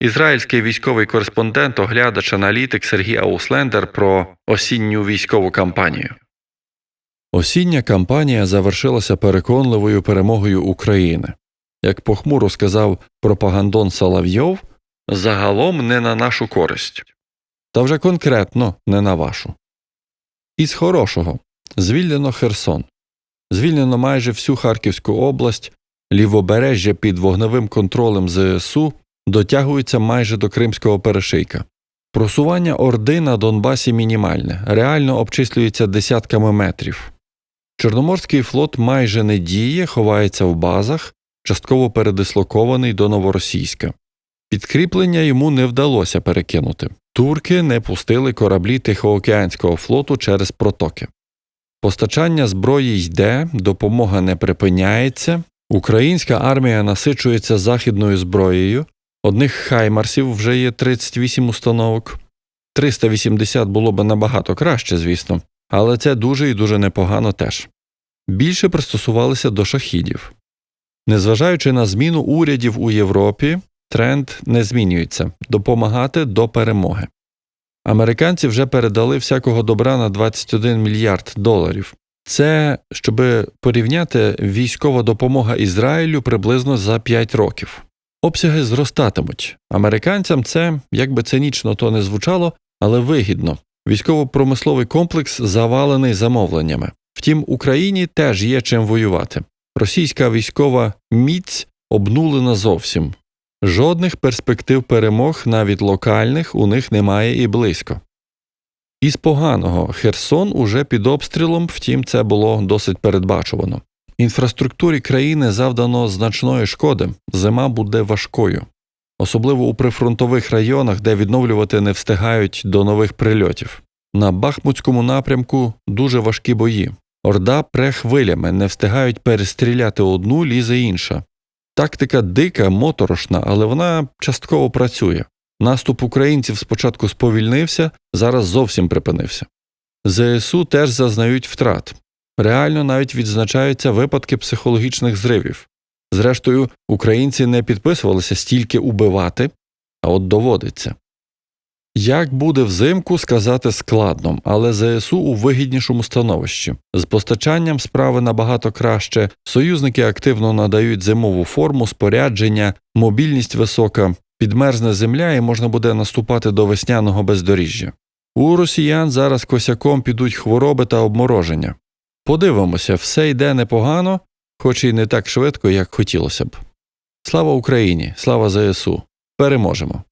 Ізраїльський військовий кореспондент, оглядач, аналітик Сергій Ауслендер про осінню військову кампанію. Осіння кампанія завершилася переконливою перемогою України. Як похмуро сказав пропагандон Соловйов, загалом не на нашу користь. Та вже конкретно не на вашу. Із хорошого звільнено Херсон, звільнено майже всю Харківську область, лівобережжя під вогневим контролем ЗСУ дотягується майже до Кримського перешийка. Просування Орди на Донбасі мінімальне, реально обчислюється десятками метрів. Чорноморський флот майже не діє, ховається в базах, частково передислокований до новоросійська. Підкріплення йому не вдалося перекинути. Турки не пустили кораблі Тихоокеанського флоту через протоки. Постачання зброї йде, допомога не припиняється. Українська армія насичується західною зброєю. Одних хаймарсів вже є 38 установок. 380 було б набагато краще, звісно, але це дуже і дуже непогано теж. Більше пристосувалися до шахідів. Незважаючи на зміну урядів у Європі, тренд не змінюється допомагати до перемоги. Американці вже передали всякого добра на 21 мільярд доларів. Це, щоб порівняти, військова допомога Ізраїлю приблизно за 5 років. Обсяги зростатимуть. Американцям це, як би цинічно то не звучало, але вигідно. Військово-промисловий комплекс завалений замовленнями. Втім, Україні теж є чим воювати. Російська військова міць обнулена зовсім. Жодних перспектив перемог, навіть локальних, у них немає і близько. Із поганого Херсон уже під обстрілом, втім, це було досить передбачувано. Інфраструктурі країни завдано значної шкоди, зима буде важкою, особливо у прифронтових районах, де відновлювати не встигають до нових прильотів. На Бахмутському напрямку дуже важкі бої. Орда пре хвилями, не встигають перестріляти одну, лізе інша. Тактика дика, моторошна, але вона частково працює. Наступ українців спочатку сповільнився, зараз зовсім припинився. ЗСУ теж зазнають втрат. Реально навіть відзначаються випадки психологічних зривів. Зрештою, українці не підписувалися стільки убивати, а от доводиться. Як буде взимку, сказати складно, але ЗСУ у вигіднішому становищі. З постачанням справи набагато краще, союзники активно надають зимову форму, спорядження, мобільність висока, підмерзне земля і можна буде наступати до весняного бездоріжжя. У росіян зараз косяком підуть хвороби та обмороження. Подивимося, все йде непогано, хоч і не так швидко, як хотілося б. Слава Україні, слава ЗСУ! Переможемо!